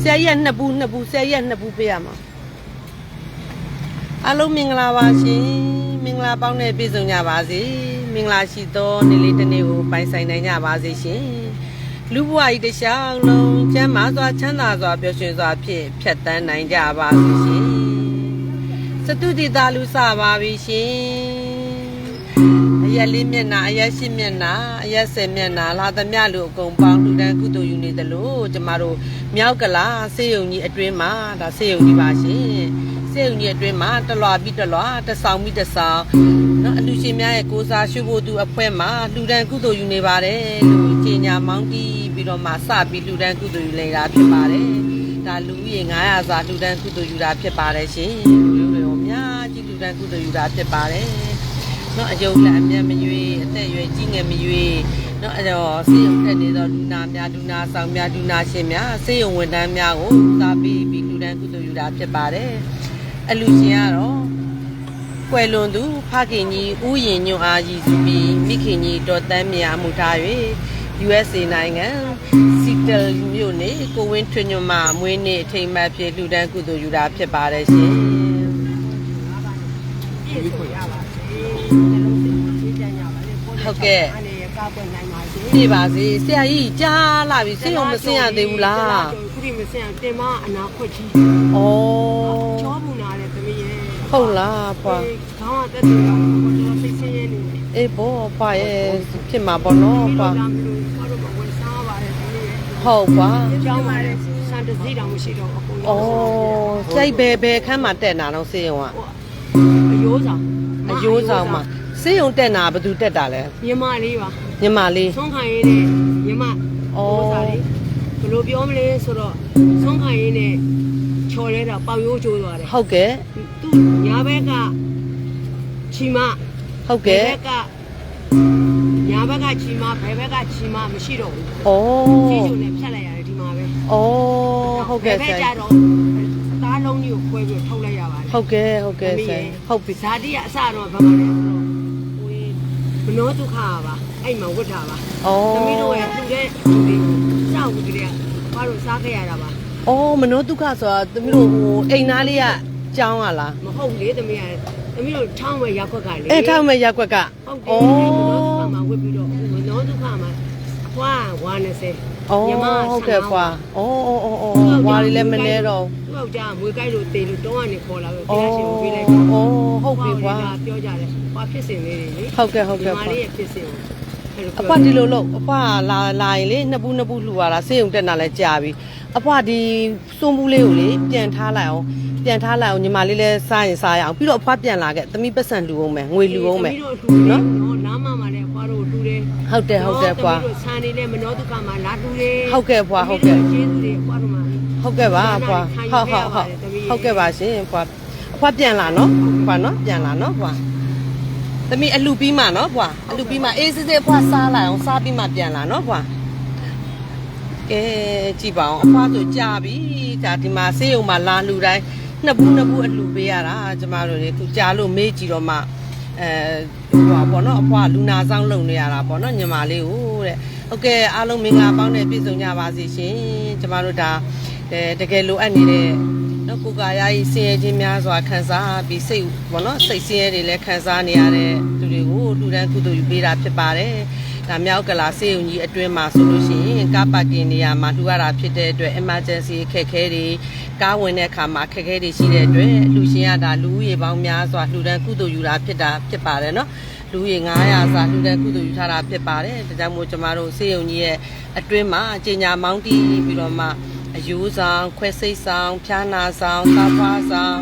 ဆရာကြီးကနှစ်ဘူးနှစ်ဘူးဆရာကြီးကနှစ်ဘူးပေးရမှာအားလုံးမင်္ဂလာပါရှင်မင်္ဂလာပေါင်းနဲ့ပြည့်စုံကြပါစေမင်္ဂလာရှိသောနေ့လေးတစ်နေ့ကိုပိုင်ဆိုင်နိုင်ကြပါစေရှင်လူဘဝကြီးတစ်လျှောက်လုံးကျမ်းမာစွာချမ်းသာစွာပျော်ရွှင်စွာဖြင့်ဖြတ်တန်းနိုင်ကြပါစေရှင်စတုတိတာလူစပါပြီရှင်အ ရက်လေးမျက်နှာအရက်ရှိမျက်နှာအရက်ဆယ်မျက်နှာလာသမျှလူအကုန်ပေါင်းလူတန်းကုသိုလ်ယူနေသလိုကျမတို့မြောက်ကလာစေယုံကြီးအတွင်းမှာဒါစေယုံကြီးပါရှင်စေယုံကြီးအတွင်းမှာတလွာပြီးတလွာတဆောင်ပြီးတဆောင်နော်အလူရှင်များရဲ့ကိုးစားရွှေဖို့သူအဖွဲ့မှာလူတန်းကုသိုလ်ယူနေပါတယ်လို့ကြေညာမောင်းတီးပြီးတော့မှစပြီးလူတန်းကုသိုလ်ယူနေတာဖြစ်ပါတယ်ဒါလူဦးရေ900စာလူတန်းကုသိုလ်ယူတာဖြစ်ပါတယ်ရှင်လူတွေရောအများကြီးလူတန်းကုသိုလ်ယူတာဖြစ်ပါတယ် နော်အယုံလက်အမျက်မရွေးအသက်အရွယ်ကြီးငယ်မရွေးနော်အဲ့တော့စေယုံထက်နေတော့ဒူနာများဒူနာဆောင်များဒူနာရှင်များစေယုံဝန်ထမ်းများကိုသာပြီးပြီးလူတန်းကုသိုလ်ယူတာဖြစ်ပါတယ်အလူရှင်ကတော့ကွယ်လွန်သူဖခင်ကြီးဦးရင်ညွန့်အားရည်စုပြီးမိခင်ကြီးတော်တန်းမြာမှုထား၍ USA နိုင်ငံစီတယ်မြို့နေကိုဝင်းထွန်းညွန့်မှမွေးနေ့အထိမ်းအမှတ်ဖြစ်လူတန်းကုသိုလ်ယူတာဖြစ်ပါတယ်ရှင် ပြည့်စုံရပါစေ။နှလုံးစိတ်ကြီးကြကြပါစေ။အနေကားပွင့်နိုင်ပါစေပြပါစေဆရာကြီးကြားလာပြီစေယုံမစင်ရသေးဘူးလားခုဒီမစင်ရတင်မအနာခွက်ကြီးဩချောမှုနာတဲ့သမီးရဲ့ဟုတ်လားဖွာခေါင်းကတက်တယ်တော့ဘယ်လိုစိတ်ဆင်းရဲနေလဲအေးဘောဖွာရဲ့ဖြစ်မှာပေါ့နော်ဖွာလာမလို့ဘာလို့မဝင်စားပါလဲသမီးရဲ့ဟုတ်ပါကျောင်းပါလေစံတစည်းတောင်မရှိတော့အကုန်ဩစိတ်ဘယ်ဘယ်ခန်းမှာတက်နာတော့စေယုံကအယိုးဆောင် အယိုးဆောင်မှာစေယုံတက်နာဘယ်သူတက်တာလဲညီမလေးပါညီမလေးဆုံးခံရင်းနဲ့ညီမဩစားလေးဘယ်လိုပြောမလဲဆိုတော့ဆုံးခံရင်းနဲ့ချော်လဲတာပေါင်ရိုးကျိုးသွားတယ်ဟုတ်ကဲ့သူညာဘက်ကချီမဟုတ်ကဲ့ဘက်ကညာဘက်ကချီမဘယ်ဘက်ကချီမမရှိတော့ဘူးဩစီးချုံနဲ့ဖြတ်လိုက်ရတယ်ဒီမှာပဲဩဟုတ်ကဲ့ဘဆယ်ဘက်ရာကြတော့ သားလုံးကြီးကိုခွဲပြီးထုတ်လိုက်ရပါတယ်ဟုတ်ကဲ့ဟုတ်ကဲ့ဆရာဟုတ်ပြီဇာတိကအစတော့ဘာမှလဲဆိုတော့ဝေးမနောဒုက္ခပါအဲ့မှာဝတ်တာပါဩသမီးတို့ရဲ့သူတဲ့လူတွေကိုစောင့်ပြီးကြတဲ့ဘာလို့စားခဲ့ရတာပါဩမနောဒုက္ခဆိုတာသမီးတို့ဟိုအိမ်သားလေးကကြောင်းရလားမဟုတ်လေသမီးကသမီးတို့ချောင်းဝဲရောက်ခွက်ကလေအဲ့ထောက်မဲ့ရက်ွက်ကဟုတ်တယ်မနောဒုက္ခမှာဝတ်ပြီးတော့မနောဒုက္ခမှာအဖွား120 ဩဟုတ်ကဲ့ဖွာဩဩဩဩဝါရီလည်းမနေတော့သူ့ယောက်ျားမွေးကိုက်လို့တေလို့တောင်းကနေခေါ်လာပြီးဩဘုရားရှင်ကိုပြေးလိုက်ဩဟုတ်ပြီဖွာပြောကြတယ်ဘာဖြစ်စင်လေးတွေလေဟုတ်ကဲ့ဟုတ်ကဲ့ဒီမာဖွာလေးရဲ့ဖြစ်စင်ကိုအဲ့လိုအဖွာဒီလိုလို့အဖွာလာလာရင်လေနှစ်ပူးနှစ်ပူးလှူရတာစေးုံတက်တာလဲကြာပြီအဖွာဒီစွန်းဘူးလေးကိုလေပြန်ထားလိုက်အောင် ပြန်ထားလိုက်အောင်ညီမလေးလဲစားရင်စားရအောင်ပြီးတော့အဖွာပြန်လာခဲ့သမီးပတ်စံလှူအောင်မယ်ငွေလှူအောင်မယ်သမီးတို့လှူတယ်နော်နော်လမ်းမမှာလည်းဘွားတို့လှူတယ်ဟုတ်တယ်ဟုတ်တယ်ဖွာသမီးတို့ဆန်နေနဲ့မနောဒုက္ခမှာလာလှူတယ်ဟုတ်ကဲ့ဖွာဟုတ်ကဲ့ကျေးဇူးတွေဘွားတို့မှာဟုတ်ကဲ့ပါဖွာဟုတ်ဟုတ်ဟုတ်ဟုတ်ကဲ့ပါရှင်ဖွာအဖွာပြန်လာနော်ဖွာနော်ပြန်လာနော်ဖွာသမီးအလှပြီးမှနော်ဖွာအလှပြီးမှအေးစစ်စစ်ဖွာစားလိုက်အောင်စားပြီးမှပြန်လာနော်ဖွာကဲကြည့်ပါအောင်အဖွာဆိုကြာပြီဒါဒီမှာဆေးရုံမှာလာလူတိုင်း နှစ်ဘူးနှစ်ဘူးအလှပေးရတာကျမတို့လေခုကြာလို့မေးကြည့်တော့မှအဲဟိုပါပေါ့နော်အဖွာလူနာဆောင်လုံနေရတာပေါ့နော်ညီမလေးကိုတဲ့ဟုတ်ကဲ့အားလုံးမင်္ဂလာပေါင်းနဲ့ပြည့်စုံကြပါစေရှင်ကျမတို့ဒါအဲတကယ်လိုအပ်နေတဲ့နော်ကိုယ်ကာယကြီးဆင်းရဲခြင်းများစွာခံစားပြီးစိတ်ဘောနော်စိတ်ဆင်းရဲတွေလည်းခံစားနေရတဲ့သူတွေကိုလူတန်းကုသိုလ်ယူပေးတာဖြစ်ပါတယ်။ ဒါမြောက်ကလာစေုံကြီးအတွင်းမှာဆိုလို့ရှိရင်ကားပါကင်နေရာမှာလှူရတာဖြစ်တဲ့အတွက် emergency အခက်အခဲတွေကားဝင်တဲ့အခါမှာအခက်အခဲတွေရှိတဲ့အတွက်လူရှင်ကဒါလူဦးရေပေါင်းများစွာလှူဒန်းကုသိုလ်ယူတာဖြစ်တာဖြစ်ပါတယ်နော်။လူရေ900စာလှူဒန်းကုသိုလ်ယူထားတာဖြစ်ပါတယ်။ဒါကြောင့်မို့ကျမတို့စေုံကြီးရဲ့အတွင်းမှာအင်ညာမောင်းတီးပြီးတော့မှအယူဆောင်ခွဲစိတ်ဆောင်ဖြားနာဆောင်သားဖွားဆောင်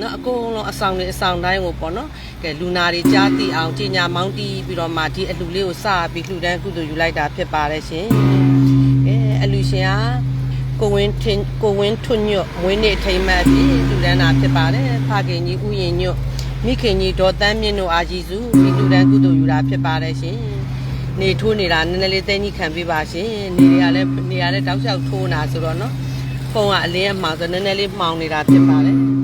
နော်အကုန်လုံးအဆောင်တွေအဆောင်တိုင်းကိုပေါ့နော်ကဲလူနာတွေကြားသိအောင်ကြီးညာမောင်းတီးပြီးတော့မှဒီအလူလေးကိုစပြီးလှူဒန်းကုသိုလ်ယူလိုက်တာဖြစ်ပါတယ်ရှင်ကဲအလူရှင်ကကိုဝင်းထင်းကိုဝင်းထွညွတ်မွေးနေ့အထိမ်းအမှတ်ပြီးလှူဒန်းတာဖြစ်ပါတယ်ဖခင်ကြီးဥယျင်ညွတ်မိခင်ကြီးဒေါ်တန်းမြင့်တို့အာကြီးစုဒီလှူဒန်းကုသိုလ်ယူတာဖြစ်ပါတယ်ရှင်နေထိုးနေတာနည်းနည်းလေးသိန်းကြီးခံပေးပါရှင်နေတွေကလည်းနေရတဲ့တောက်လျှောက်ထိုးနေတာဆိုတော့နော်ဖုန်းကအလင်းအမှောင်ဆိုနည်းနည်းလေးမှောင်နေတာဖြစ်ပါတယ်ကဲ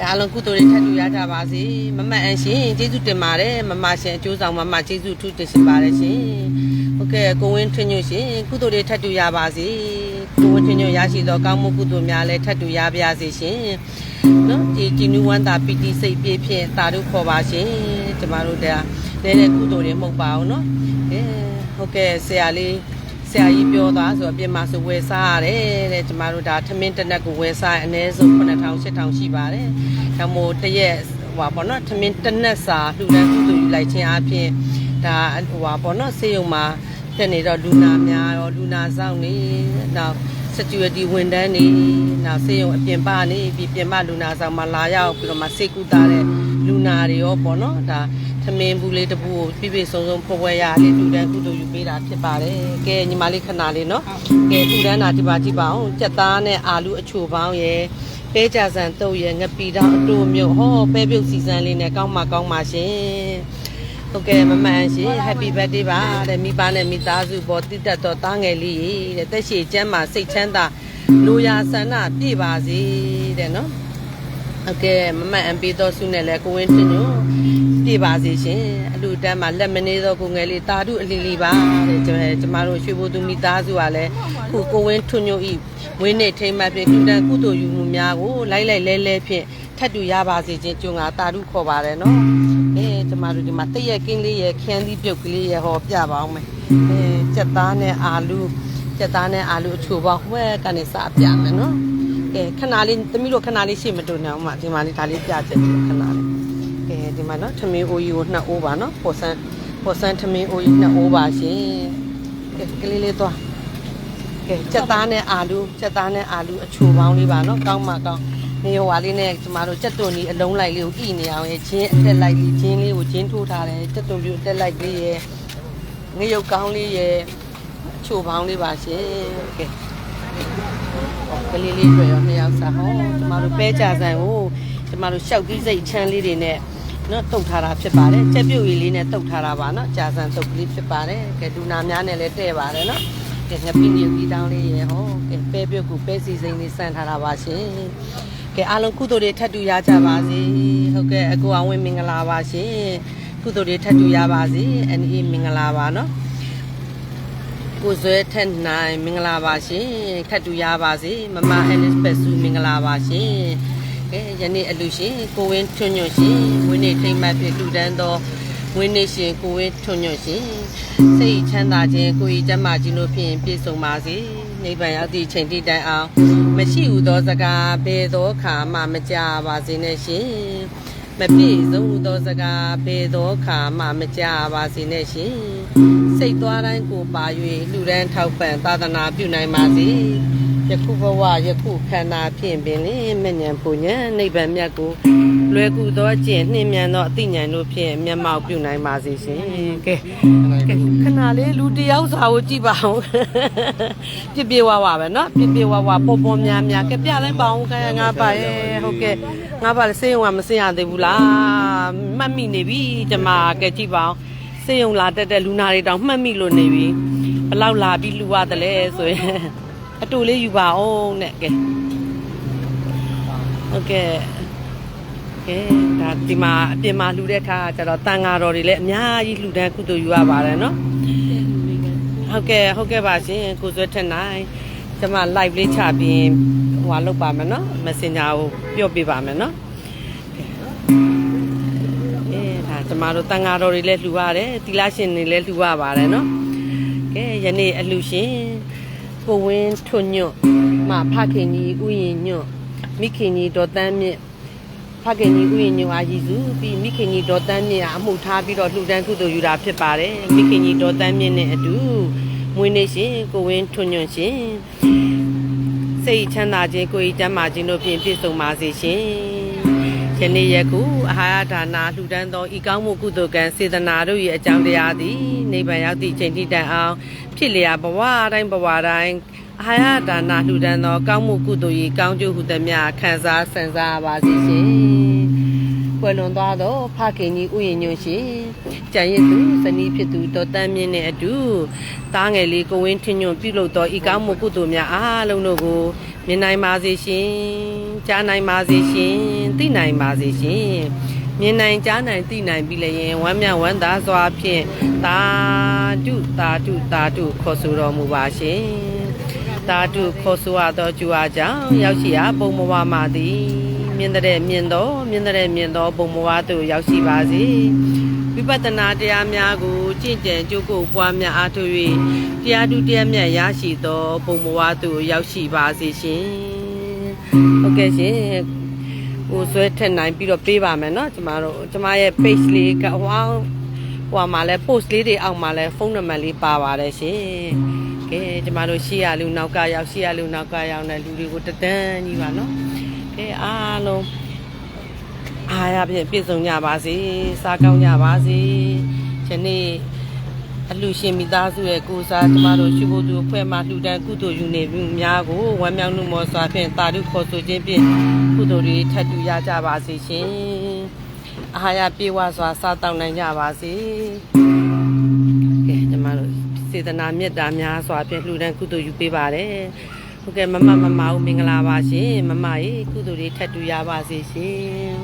ကဲအားလုံးကုသိုလ်တွေထပ်တူရကြပါစေမမတ်အန်ရှင်ကျေးဇူးတင်ပါတယ်မမရှင်အကျိုးဆောင်မမကျေးဇူးထူးတင်ရှင်ပါတယ်ရှင်ဟုတ်ကဲ့ကိုဝင်းထွန်းညွှန်ရှင်ကုသိုလ်တွေထပ်တူရပါစေကိုဝချင်းညွတ်ရရှိသောကောင်းမှုကုသိုလ်များလည်းထပ်တူရပါရစေရှင်နော်ဒီဒီနူဝန္တာပီတိစိတ်ပြည့်ဖြင့်တာတို့ခေါ်ပါရှင်ကျမတို့ဒါလဲတဲ့ကုသိုလ်တွေမဟုတ်ပါဘူးနော်အဲဟုတ်ကဲ့ဆရာလေး ဆရာကြီးပြောသွားဆိုတော့ပြင်မှာဆိုဝယ်စားရတယ်တဲ့ကျမတို့ဒါထမင်းတစ်နက်ကိုဝယ်စားအနည်းဆုံး9000 8000ရှိပါတယ်ဒါမို့တရက်ဟိုပါပေါ့နော်ထမင်းတစ်နက်စာလှူဒန်းကုသိုလ်ယူလိုက်ခြင်းအပြင်ဒါဟိုပါပေါ့နော်ဆေးရုံမှာတက်နေတော့လူနာများရောလူနာဆောင်နေနောက် security ဝန်ထမ်းနေနောက်ဆေးရုံအပြင်ပနေပြီးပြင်ပလူနာဆောင်မှာလာရောက်ပြီးတော့မှစိတ်ကူတာတဲ့လူနာတွေရောပေါ့နော်ဒါသ မင်းဘူးလေးတစ်ပူကိုပြည့်ပြည့်စုံစုံဖွယ်ဖွယ်ရလေးလူတန်းကုသိုလ်ယူပေးတာဖြစ်ပါတယ်ကဲညီမလေးခဏလေးနော်ကဲလူတန်းတာဒီပါကြည့်ပါအောင်ကြက်သားနဲ့အာလူအချိုပေါင်းရယ်ပဲကြဆန်တုပ်ရယ်ငပီတောင်အတူမြုပ်ဟောပဲပြုတ်စီစမ်းလေးနဲ့ကောင်းမှကောင်းပါရှင်ဟုတ်ကဲ့မမန်ရှင် Happy birthday ပါတဲ့မိဘနဲ့မိသားစုပေါ်တည်တက်တော်တားငယ်လေးရေတဲ့တက်ရှိကျမ်းမှာစိတ်ချမ်းသာလူရာဆန္ဒပြည့်ပါစေတဲ့နော် ဟုတ်ကဲ့မမတ်အန်ပီတော်စုနဲ့လည်းကိုဝင်းတင်ညိုပြပါစေရှင်အလူတန်းမှာလက်မနေသောကိုငယ်လေးတာဓုအလီလီပါတဲ့ကျမကျမတို့ရွှေဘိုသူမိသားစုကလည်းခုကိုဝင်းထွညိုဤဝင်းနေထိမ့်မှဖြင့်လူတန်းကုသိုလ်ယူမှုများကိုလိုက်လိုက်လဲလဲဖြင့်ထပ်တူရပါစေခြင်းကြုံငါတာဓုခေါ်ပါတယ်နော်အဲကျမတို့ဒီမှာတရက်ကင်းလေးရဲ့ခန်းသီးပြုတ်ကလေးရဲ့ဟောပြပါအောင်မယ်အဲစက်သားနဲ့အာလူစက်သားနဲ့အာလူအချိုပေါင်းဝဲကနေစပြမယ်နော် ကဲခဏလေးသမီးတို့ခဏလေးရှေ့မတိုးနေအောင်မဒီမှာလေးဒါလေးပြချက်ကြည့်ခဏလေးကဲဒီမှာနော်ထမင်းအိုးကြီးကိုနှစ်အိုးပါနော်ပေါ်ဆန်းပေါ်ဆန်းထမင်းအိုးကြီးနှစ်အိုးပါရှင်ကဲကလေးလေးသွားကဲစက်သားနဲ့အာလူစက်သားနဲ့အာလူအချိုပေါင်းလေးပါနော်ကောင်းမှကောင်းနေဟိုဟာလေးနဲ့ကျမတို့စက်သွန်ကြီးအလုံးလိုက်လေးကိုဣနေအောင်ရဲ့ချင်းအတက်လိုက်လေးချင်းလေးကိုချင်းထိုးထားတယ်စက်သွန်ပြူအတက်လိုက်လေးရဲ့ငရုတ်ကောင်းလေးရဲ့အချိုပေါင်းလေးပါရှင်ကဲ ကလေးလေးတွေရောနှစ်ယောက်စားဟောကျမတို့ပဲကြဆန်ကိုကျမတို့ရှောက်ပြီးစိတ်ချမ်းလေးတွေနဲ့နော်တုတ်ထားတာဖြစ်ပါတယ်ချက်ပြုတ်ရည်လေးနဲ့တုတ်ထားတာပါနော်ကြာဆန်တုတ်ကလေးဖြစ်ပါတယ်ကဲဒူနာများနဲ့လည်းတဲ့ပါတယ်နော်ကဲငပိနေပြီးတောင်းလေးရေဟောကဲပဲပြုတ်ကိုပဲစီစိန်လေးစမ်းထားတာပါရှင်ကဲအားလုံးကုသိုလ်တွေထပ်တူရကြပါစေဟုတ်ကဲ့အကိုအောင်ဝင်မင်္ဂလာပါရှင်ကုသိုလ်တွေထပ်တူရပါစေအန်အီမင်္ဂလာပါနော် ကိုဇွဲထက်နိုင်မင်္ဂလာပါရှင်ခတ်တူရပါစေမမအန်နစ်ပက်ဆူမင်္ဂလာပါရှင်ကဲယနေ့အလူရှင်ကိုဝင်းထွန်းညွန့်ရှင်ဝင်းနေထိမ့်မှတ်ဖြစ်လူတန်းသောဝင်းနေရှင်ကိုဝင်းထွန်းညွန့်ရှင်စိတ်ချမ်းသာခြင်းကိုယ်ဤကျမ်းမာခြင်းတို့ဖြင့်ပြည့်စုံပါစေနိဗ္ဗာန်ရောက်သည့်ချိန်ထိတိုင်အောင်မရှိဟုသောစကားဘယ်သောခါမှမကြပါစေနဲ့ရှင်မပြည့်စုံဟုသောစကားဘယ်သောခါမှမကြပါစေနဲ့ရှင် စိတ်သွားတိုင်းကိုပါ၍လူဒန်းထောက်ပံ့သာသနာပြုနိုင်ပါစေယခုဘဝယခုခန္ဓာဖြင့်ပင်လင်မဉ္ဇဉ်ပူဉ္ဇဉ်နိဗ္ဗာန်မြတ်ကိုလွယ်ကူသောကျင့်နှင်းမြန်သောအသိဉာဏ်တို့ဖြင့်မျက်မှောက်ပြုနိုင်ပါစေရှင်ကဲကဲခဏလေးလူတစ်ယောက်စာကိုကြည့်ပါဦးပြပြဝဝပဲเนาะပြပြဝဝပေါ်ပေါ်များများကဲပြလိုက်ပါဦးခငါပါရဲ့ဟုတ်ကဲ့ငါပါလေစေးရုံကမစင်ရသေးဘူးလားမှတ်မိနေပြီကျမကဲကြည့်ပါဦး စေယုံလာတက်တဲ့လူနာတွေတောင်မှတ်မိလို့နေပြီဘလောက်လာပြီးလူရတယ်လဲဆိုရင်အတူလေးယူပါအောင်နဲ့ကဲဟုတ်ကဲ့ကဲဒါဒီမှာအပြင်မှာလှူတဲ့အခါကျတော့တန်ဃာတော်တွေလည်းအများကြီးလှူဒန်းကုသိုလ်ယူရပါတယ်နော်ဟုတ်ကဲ့ဟုတ်ကဲ့ပါရှင်ကိုစွဲထက်နိုင်ကျွန်မ live လေးချပြီးဟိုလောက်ပါမယ်နော် messenger ကိုပြောပြပါမယ်နော် ကျမတို့တန်ဃာတော်တွေလည်းလှူရတယ်သီလရှင်တွေလည်းလှူရပါတယ်နော်ကဲယနေ့အလှူရှင်ကိုဝင်းထွညွတ်မဖခင်ကြီးဥယျင်ညွတ်မိခင်ကြီးဒေါ်တန်းမြင့်ဖခင်ကြီးဥယျင်ညွတ်အာကြီးစုပြီးမိခင်ကြီးဒေါ်တန်းမြင့်ကအမှုထားပြီးတော့လှူဒန်းကုသိုလ်ယူတာဖြစ်ပါတယ်မိခင်ကြီးဒေါ်တန်းမြင့်နဲ့အတူမွေးနေ့ရှင်ကိုဝင်းထွညွတ်ရှင်စိတ်ချမ်းသာခြင်းကိုယ်ဤတမ်းမာခြင်းတို့ဖြင့်ပြည့်စုံပါစေရှင် ယနေ့ယခုအာဟာရဒါနာလှူဒန်းသောဤကောင်းမှုကုသိုလ်ကံစေတနာတို့၏အကြောင်းတရားသည်နိဗ္ဗာန်ရောက်သည့်ချိန်ထိတိုင်အောင်ဖြစ်လျာဘဝတိုင်းဘဝတိုင်းအာဟာရဒါနာလှူဒန်းသောကောင်းမှုကုသိုလ်၏ကောင်းကျိုးဟုသမျှခံစားဆင်စားပါစေရှင်။ကွယ်လွန်သွားသောဖခင်ကြီးဥယျာဉ်ညွန့်ရှင်ကျန်ရစ်သူဇနီးဖြစ်သူဒေါ်တန်းမြင့်နှင့်အတူတားငယ်လေးကိုဝင်းထင်းညွန့်ပြုလုပ်သောဤကောင်းမှုကုသိုလ်များအားလုံးတို့ကိုမြင်နိုင်ပါစေရှင်။ ကြားနိုင်ပါစေရှင်။သိနိုင်ပါစေရှင်။မြင်နိုင်ကြားနိုင်သိနိုင်ပြီလျင်ဝမ်းမြောက်ဝမ်းသာစွာဖြင့်သာဓုသာဓုသာဓုခေါ်ဆိုတော်မူပါရှင်တာတုခေါ်ဆိုရသောကြွားကြောင့်ရောက်ရှိရာပုံမဝမာသည်မြင်တဲ့မြင်သောမြင်တဲ့မြင်သောပုံမဝသို့ရောက်ရှိပါစေဝိပဿနာတရားများကိုကျင့်ကြံကြိုးကိုပွားများအားထုတ်၍တရားဓုတရားမြတ်ရရှိသောပုံမဝသို့ရောက်ရှိပါစေရှင် ဟုတ်ကဲ့ရှင်ဟိုဆွဲထက်နိုင်ပြီးတော့ပေးပါမယ်เนาะကျမတို့ကျမရဲ့ page လေးကဟောဟိုမှာလဲ post လေးတွေအောက်မှာလဲဖုန်းနံပါတ်လေးပါပါတယ်ရှင်ကဲကျမတို့ရှေ့ရလူနောက်ကရောက်ရှေ့ရလူနောက်ကရောက်နေလူတွေကိုတဒန်းကြီးပါเนาะကဲအားလုံးအားရဖြင့်ပြည့်စုံကြပါစေစားကောင်းကြပါစေယနေ့ အလူရှင်မိသားစုရဲ့ကိုယ်စားကျမတို့ရှိဖို့သူအဖွဲ့မှလှူဒန်းကုသိုလ်ယူနေပြီများကိုဝမ်းမြောက်မှုမောစွာဖြင့်တာဓုခေါ်ဆိုခြင်းဖြင့်ကုသိုလ်တွေထပ်တူရကြပါစေရှင်အာဟာရပြေဝစွာစားတောက်နိုင်ကြပါစေကဲကျမတို့စေတနာမေတ္တာများစွာဖြင့်လှူဒန်းကုသိုလ်ယူပေးပါတယ်ဟုတ်ကဲ့မမမမဦးမင်္ဂလာပါရှင်မမရေကုသိုလ်တွေထပ်တူရပါစေရှင်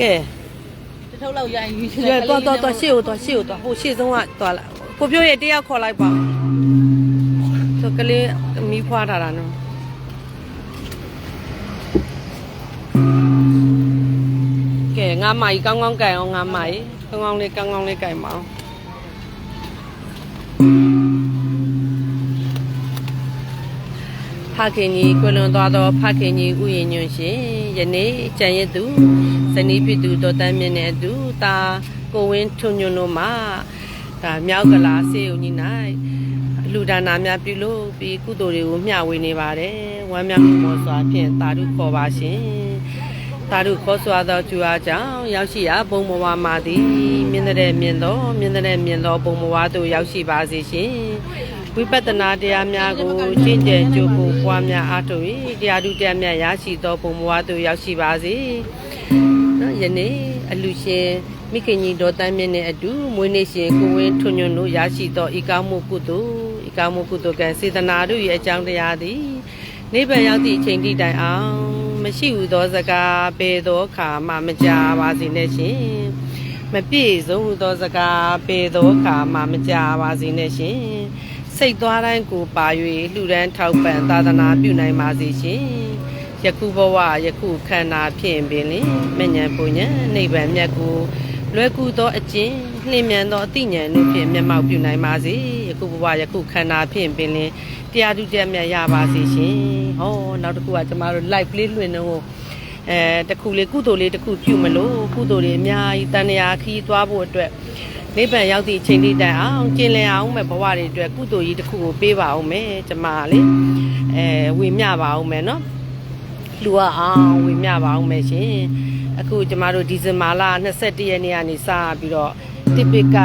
ကဲတစ် ထုပ်လောက်ရရင်ယူရတော့တော့တော့ရှေ့ကိုတော့ရှေ့ကိုတော့ဟိုရှေ့ဆုံးကသွားလာကိုပြောရဲ့တရားခေါ်လိုက်ပါဆိုကလေးမီးဖွားထားတာနော်ကဲငါမကြီးကောင်းကောင်းကြိုင်အောင်ငါမကြီးကောင်းကောင်းလေးကောင်းကောင်းလေးကြိုင်ပါအောင် ခင်ကြီးကွလွန်သွားသောဖခင်ကြီးဥယျာဉ်ညွန့်ရှင်ယနေ့ကြံရည်သူဇနီးဖြစ်သူတော်တန်းမြင့်တဲ့အတူတာကိုဝင်းထွန်းညွန့်တို့မှာဒါမြောက်ကလာစေဦးကြီး၌လူဒါနာများပြုလို့ပြီးကုသိုလ်တွေကိုမျှဝေနေပါတယ်ဝမ်းမြောက်မှုမောစွာဖြင့်တာဓုခေါ်ပါရှင်တာဓုခေါ်စွာသောကျူအားကြောင့်ရောက်ရှိရာဘုံဘဝမှာသည်မြင်တဲ့မြင်သောမြင်တဲ့မြင်သောဘုံဘဝသို့ရောက်ရှိပါစေရှင် ဝိပဿနာတရားများကိုကျင့်ကြံကြိုးကိုပွားများအားထုတ်၍တရားဓုတရားမြတ်ရရှိသောဘုံဘဝသို့ရောက်ရှိပါစေနော်ယနေ့အလူရှင်မိခင်ကြီးတော်တန်းမြင့်နဲ့အတူမွေးနေ့ရှင်ကိုဝင်းထွန်းညွန့်တို့ရရှိသောဤကောင်းမှုကုသိုလ်ဤကောင်းမှုကုသိုလ်ကံစေတနာတို့ရဲ့အကြောင်းတရားသည်နိဗ္ဗာန်ရောက်သည့်အချိန်ထိတိုင်အောင်မရှိဟုသောစကားပေသောအခါမှမကြပါစေနဲ့ရှင်မပြည့်စုံဟုသောစကားပေသောအခါမှမကြပါစေနဲ့ရှင် စိတ်သွားတိုင်းကိုပါ၍လှူဒန်းထောက်ပံ့သာသနာပြုနိုင်ပါစေရှင်ယခုဘဝယခုခန္ဓာဖြင့်ပင်လင်မဉ္ဇဉ်ပုညံနိဗ္ဗာန်မြတ်ကိုလွယ်ကူသောအကျင့်လျင်မြန်သောအသိဉာဏ်တို့ဖြင့်မျက်မှောက်ပြုနိုင်ပါစေယခုဘဝယခုခန္ဓာဖြင့်ပင်လင်တရားဓုတက်မြတ်ရပါစေရှင်ဟောနောက်တစ်ခုကကျမတို့ live လေးလွှင့်တော့အဲတစ်ခုလေးကုသိုလ်လေးတစ်ခုပြုမလို့ကုသိုလ်တွေအများကြီးတန်ရာခီးသွားဖို့အတွက် နိဗ္ဗာန်ရောက်သည့်အချိန်လေးတိုင်အောင်ကျင်လည်အောင်မဲ့ဘဝတွေအတွက်ကုသိုလ်ကြီးတစ်ခုကိုပေးပါအောင်မယ်ကျမလေးအဲဝေမျှပါအောင်မယ်နော်လူကအောင်ဝေမျှပါအောင်မယ်ရှင်အခုကျမတို့ဒီဇင်ဘာလ21ရက်နေ့ကနေစပြီးတော့တိပိက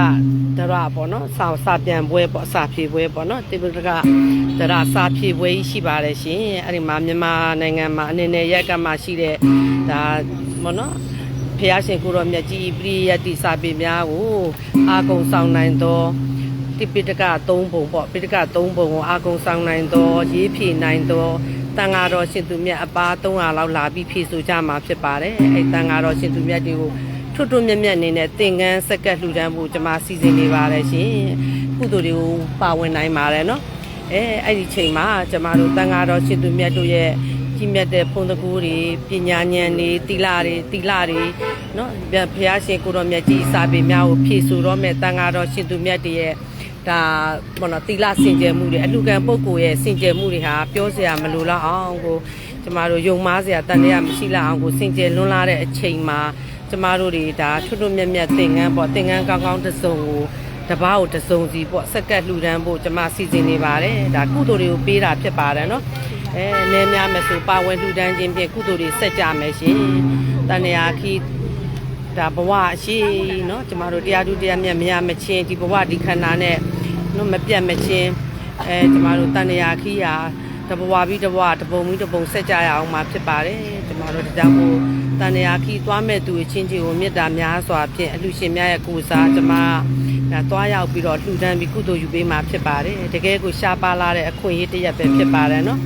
ဒရပေါ့နော်စာစာပြန်ပွဲပေါ့စာဖြေပွဲပေါ့နော်တိပိကဒရစာဖြေပွဲကြီးရှိပါတယ်ရှင်အဲ့ဒီမှာမြန်မာနိုင်ငံမှာအနေနဲ့ရက်ကမှရှိတဲ့ဒါပေါ့နော် ဖះရှင်ကိုရောမြတ်ကြီးပရိယတ္တိစာပေများကိုအာကုံဆောင်နိုင်သောတိပိတက3ပုံပေါ့ပိတက3ပုံကိုအာကုံဆောင်နိုင်သောရေးဖြည့်နိုင်သောတန်ဃာတော်ရှင်သူမြတ်အပါ300လောက်လာပြီးဖြည့်ဆိုကြမှာဖြစ်ပါတယ်အဲတန်ဃာတော်ရှင်သူမြတ်တွေကိုထွတ်ထွတ်မြတ်မြတ်အနေနဲ့သင်္ကန်းစက်ကတ်လှူဒန်းဖို့ကျွန်မစီစဉ်နေပါတယ်ရှင်ကုသိုလ်တွေကိုပါဝင်နိုင်ပါတယ်နော်အဲအဲ့ဒီချိန်မှာကျွန်မတို့တန်ဃာတော်ရှင်သူမြတ်တို့ရဲ့ ကြီးမြတ်တဲ့ဖုန်တကူတွေပညာဉာဏ်တွေတီလာတွေတီလာတွေနော်ဘုရားရှင်ကိုတော်မြတ်ကြီးစာပေများကိုဖြည့်ဆိုတော့မဲ့တန်ဃာတော်ရှင်သူမြတ်တွေရဲ့ဒါဘောနော်တီလာစင်ကြယ်မှုတွေအလှကံပုဂ္ဂိုလ်ရဲ့စင်ကြယ်မှုတွေဟာပြောစရာမလိုတော့အောင်ကိုကျမတို့ယုံမားစရာတန်တရားမရှိလောက်အောင်ကိုစင်ကြယ်လွန်းလာတဲ့အချိန်မှာကျမတို့တွေဒါထွတ်ထွတ်မြတ်မြတ်သင်ငန်းပေါ့သင်ငန်းကောင်းကောင်းတစ်စုံကိုတပားကိုတစ်စုံစီပေါ့စက်ကတ်လှူဒန်းဖို့ကျမစီစဉ်နေပါတယ်ဒါကုသိုလ်တွေကိုပေးတာဖြစ်ပါတယ်နော် အဲနည်းများမယ်ဆိုပါဝင်လှူဒန်းခြင်းဖြင့်ကုသိုလ်တွေဆက်ကြမယ်ရှင်တန်ရာခီး ဒါဘဝအရှိเนาะကျမတို့တရားသူတရားမြတ်မရမချင်းဒီဘဝဒီခန္ဓာနဲ့နော်မပြတ်မချင်းအဲကျမတို့တန်ရာခီးရာတဘဝပြီးတဘဝတပုံပြီးတပုံဆက်ကြရအောင်မှာဖြစ်ပါတယ်ကျမတို့ဒါကြောင့်မို့တန်ရာခီးသွားမဲ့သူအချင်းချင်းကိုမေတ္တာများစွာဖြင့်အလှရှင်များရဲ့ကိုယ်စားကျမဒါသွားရောက်ပြီးတော့လှူဒန်းပြီးကုသိုလ်ယူပေးမှာဖြစ်ပါတယ်တကယ်ကိုရှားပါလာတဲ့အခွင့်အရေးတစ်ရပ်ပဲဖြစ်ပါတယ်เนาะ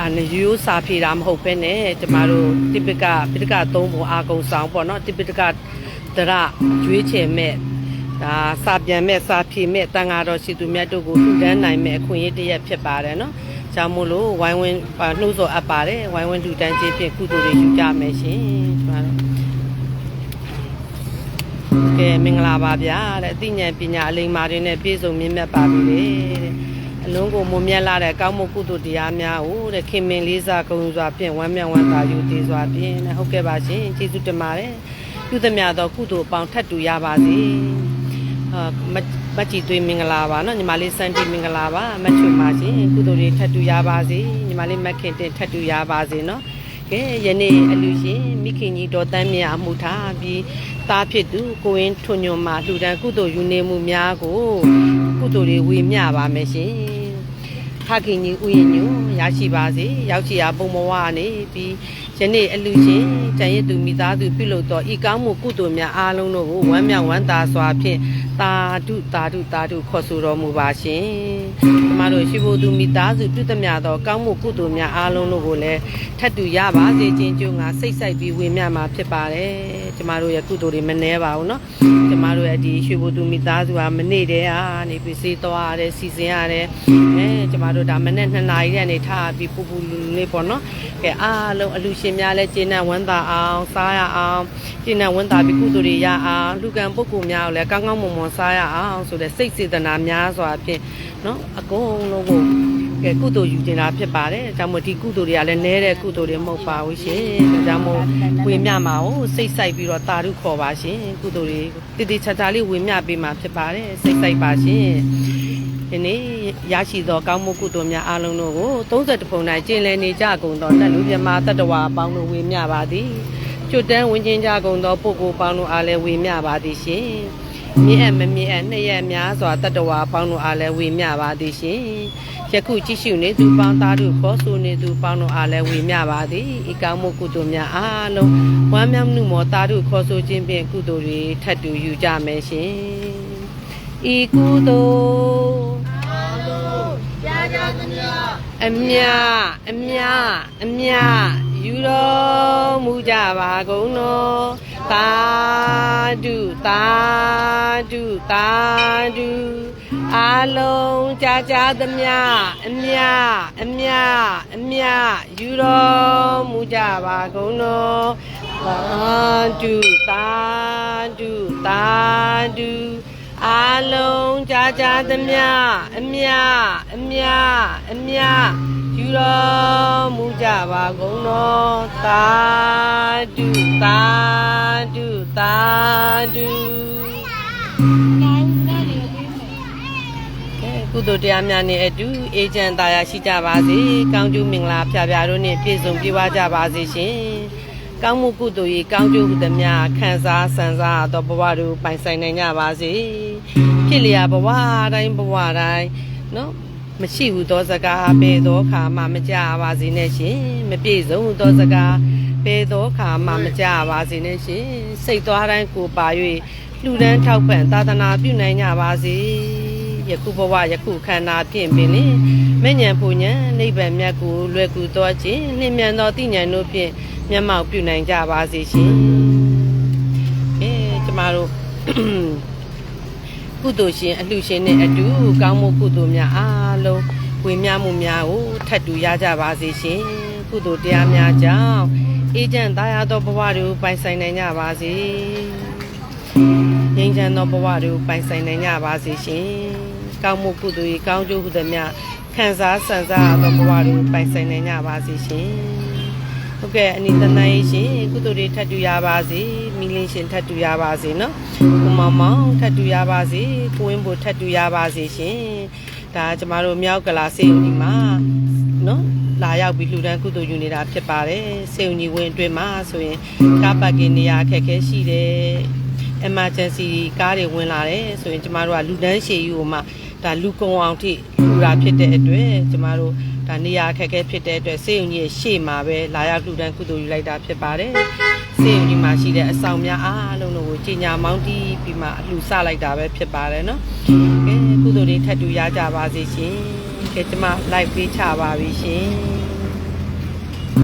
အာနယူစာဖြေတာမဟုတ်ပဲねကျမတို့တိပကပိတက3ပုံအာကုံဆောင်ပေါ့နော်တိပကဒရရွေးချယ်မဲ့ဒါစာပြန်မဲ့စာဖြေမဲ့တန်ဃာတော်ရှိသူမြတ်တို့ကိုလှူဒန်းနိုင်မဲ့အခွင့်အရေးတစ်ရက်ဖြစ်ပါတယ်နော်။ကြောင့်မို့လို့ဝိုင်းဝန်းအာနှိုးဆော်အပ်ပါတယ်ဝိုင်းဝန်းလှူဒန်းခြင်းဖြင့်ကုသိုလ်တွေယူကြမယ်ရှင်ကျမတို့ကဲမင်္ဂလာပါဗျာတဲ့အသိဉာဏ်ပညာအလိမ္မာတွေနဲ့ပြည့်စုံမြင့်မြတ်ပါပြီလေတဲ့ အလုံးကိုမွန်မြတ်လာတဲ့ကောင်းမှုကုသိုလ်တရားများကိုတဲ့ခင်မင်လေးစားဂုဏ်စွာဖြင့်ဝမ်းမြောက်ဝမ်းသာယူတည်စွာဖြင့်တဲ့ဟုတ်ကဲ့ပါရှင်ကျေးဇူးတင်ပါတယ်ပြုသမျှသောကုသိုလ်အပေါင်းထပ်တူရပါစေအာမတ်ကြီးသွေးမင်္ဂလာပါနော်ညီမလေးစန်တီမင်္ဂလာပါမတ်ချွေပါရှင်ကုသိုလ်တွေထပ်တူရပါစေညီမလေးမတ်ခင်တင်ထပ်တူရပါစေနော်ကဲယနေ့အလူရှင်မိခင်ကြီးဒေါ်တန်းမြအမှုထားပြီးသားဖြစ်သူကိုရင်းထွညွန်မှာလှူဒန်းကုသိုလ်ယူနေမှုများကိုကုသိုလ်တွေဝေမျှပါမယ်ရှင် ဖခင်ကြီးဥယျာဉ်ညွရရှိပါစေရောက်ချီရာပုံမဝနေပြီးယနေ့အလူရှင်တန်ရည်သူမိသားစုပြုလုပ်သောဤကောင်းမှုကုသိုလ်များအားလုံးတို့ကိုဝမ်းမြောက်ဝမ်းသာစွာဖြင့်တာဓုတာဓုတာဓုခေါ်ဆိုတော်မူပါရှင်ကျမတို့ရှိဖို့သူမိသားစုပြုသမျှသောကောင်းမှုကုသိုလ်များအားလုံးတို့ကိုလည်းထပ်တူရပါစေခြင်းကြုံငါစိတ်ဆိုင်ပြီးဝေမျှမှာဖြစ်ပါတယ် ကျမတို့ရဲ့ကုသိုလ်တွေမနှဲပါဘူးเนาะကျမတို့ရဲ့ဒီရှိဖို့သူမိသားစုဟာမနေ့တည်းဟာနေပြီးစေးသွားရတယ်စီစဉ်ရတယ်အဲကျမတို့ဒါမနေ့2နာရီတည်းကနေထားပြီးပူပူလူလူလေးပေါ့เนาะကဲအားလုံးအလူရှင်များလည်းကျင်းတဲ့ဝမ်းသာအောင်စားရအောင်ကျင်းတဲ့ဝမ်းသာပြီးကုသိုလ်တွေရအောင်လူကံပုဂ္ဂိုလ်များကိုလည်းကောင်းကောင်းမွန်မွန်စားရအောင်ဆိုတဲ့စိတ်စေတနာများစွာဖြင့်เนาะအကုန်လုံးကို ကဲကုသိုလ်ယူတင်တာဖြစ်ပါတယ်။ဒါကြောင့်မို့ဒီကုသိုလ်တွေကလည်းနည်းတဲ့ကုသိုလ်တွေမဟုတ်ပါဘူးရှင်။ဒါကြောင့်မို့ဝေမျှမှာကိုစိတ်ဆိုင်ပြီးတော့တာရုခေါ်ပါရှင်။ကုသိုလ်တွေတည်တည်ချာချာလေးဝေမျှပေးမှာဖြစ်ပါတယ်။စိတ်ဆိုင်ပါရှင်။ဒီနေ့ရရှိသောကောင်းမှုကုသိုလ်များအားလုံးတို့ကို30ပုံ၌ကျင့်လည်နေကြကုန်သောတက်လူမြမတတ္တဝါအပေါင်းတို့ဝေမျှပါသည်။ကျွတ်တန်းဝင်ချင်းကြကုန်သောပုဂ္ဂိုလ်ပေါင်းတို့အားလည်းဝေမျှပါသည်ရှင်။မြင့်အပ်မမြင့်အပ်နှစ်ရက်များစွာတတ္တဝါအပေါင်းတို့အားလည်းဝေမျှပါသည်ရှင်။ ယခုကြည့်ရှုနေသူပေါင်းသားတို့ခေါ်ဆိုနေသူပေါင်းတို့အားလည်းဝေမျှပါသည်။ဤကောင်းမှုကုသိုလ်များအားလုံးဝမ်းမြောက်မှုမောသားတို့ခေါ်ဆိုခြင်းဖြင့်ကုသိုလ်တွေထပ်တူယူကြမယ်ရှင်။ဤကုသိုလ်အမြအမြအမြယူတော်မူကြပါကုန်တော်သာဓုသာဓုသာဓု အာလုံးကြာကြာသမျှအမြအမြအမြယူတော်မူကြပါကုန်တော်သာဓုသာဓုသာဓုအာလုံးကြာကြာသမျှအမြအမြအမြယူတော်မူကြပါကုန်တော်သာဓုသာဓုသာဓု ကဲကုသိုလ်တရားများနဲ့အတူအေဂျင့်သားရရှိကြပါစေကောင်းကျိုးမင်္ဂလာဖျားဖျားတို့နဲ့ပြည့်စုံပြည့်ဝကြပါစေရှင်ကောင်းမှုကုသိုလ်ရေးကောင်းကျိုးဟုသမျှခံစားဆန်စားသောဘဝတို့ပိုင်ဆိုင်နိုင်ကြပါစေဖြစ်လျာဘဝတိုင်းဘဝတိုင်းနော်မရှိဟုသောစကားဘယ်သောခါမှမကြပါစေနဲ့ရှင်မပြည့်စုံဟုသောစကားဘယ်သောခါမှမကြပါစေနဲ့ရှင်စိတ်သွားတိုင်းကိုပါ၍လှူဒန်းထောက်ပံ့သာသနာပြုနိုင်ကြပါစေ ယခုဘဝယခုခန္ဓာဖြင့်ပင်လင်မဉ္ဇဉ်ပူဉ္ဇဉ်နိဗ္ဗာန်မြတ်ကိုလွယ်ကူသောခြင်းနှင့်မြန်သောတိဉ္ဇဉ်တို့ဖြင့်မျက်မှောက်ပြုနိုင်ကြပါစေရှင်အဲကျမတို့ကုသိုလ်ရှင်အလှရှင်နဲ့အတူကောင်းမှုကုသိုလ်များအားလုံးဝေမျှမှုများကိုထပ်တူရကြပါစေရှင်ကုသိုလ်တရားများကြောင့်အေးချမ်းသာယာသောဘဝတွေကိုပိုင်ဆိုင်နိုင်ကြပါစေငြိမ်းချမ်းသောဘဝတွေကိုပိုင်ဆိုင်နိုင်ကြပါစေရှင် ကောင်းမှုကုသိုလ်ရေးကောင်းကျိုးဟုသမျှခံစားဆန်စားသောဘဝတွေကိုပိုင်ဆိုင်နိုင်ကြပါစေရှင်ဟုတ်ကဲ့အနိတနာရေးရှင်ကုသိုလ်တွေထပ်တူရပါစေမိလင်းရှင်ထပ်တူရပါစေနော်ကိုမောင်မောင်ထပ်တူရပါစေကိုဝင်းဘိုထပ်တူရပါစေရှင်ဒါကျမတို့မြောက်ကလာစေဦးဒီမှာနော်လာရောက်ပြီးလှူဒန်းကုသိုလ်ယူနေတာဖြစ်ပါတယ်စေဦးကြီးဝင်းအတွင်းမှာဆိုရင်ကားပတ်ကင်နေရာအခက်အခဲရှိတယ် emergency ကားတွေဝင်လာတယ်ဆိုရင်ကျမတို့ကလူဒန်းရှည်ယူကိုမှ ဒါလူကုံအောင်ထိလူတာဖြစ်တဲ့အတွက်ကျမတို့ဒါနေရာအခက်အခဲဖြစ်တဲ့အတွက်စေုံကြီးရဲ့ရှေ့မှာပဲလာရောက်လူဒန်းကုသိုလ်ယူလိုက်တာဖြစ်ပါတယ်စေုံကြီးမှာရှိတဲ့အဆောင်များအားလုံးတို့ကိုကြီးညာမောင်းတီးပြီးမှအလှစလိုက်တာပဲဖြစ်ပါတယ်နော်ကဲကုသိုလ်တွေထပ်တူရကြပါစေရှင်ကဲကျမ live ပေးချပါပြီရှင်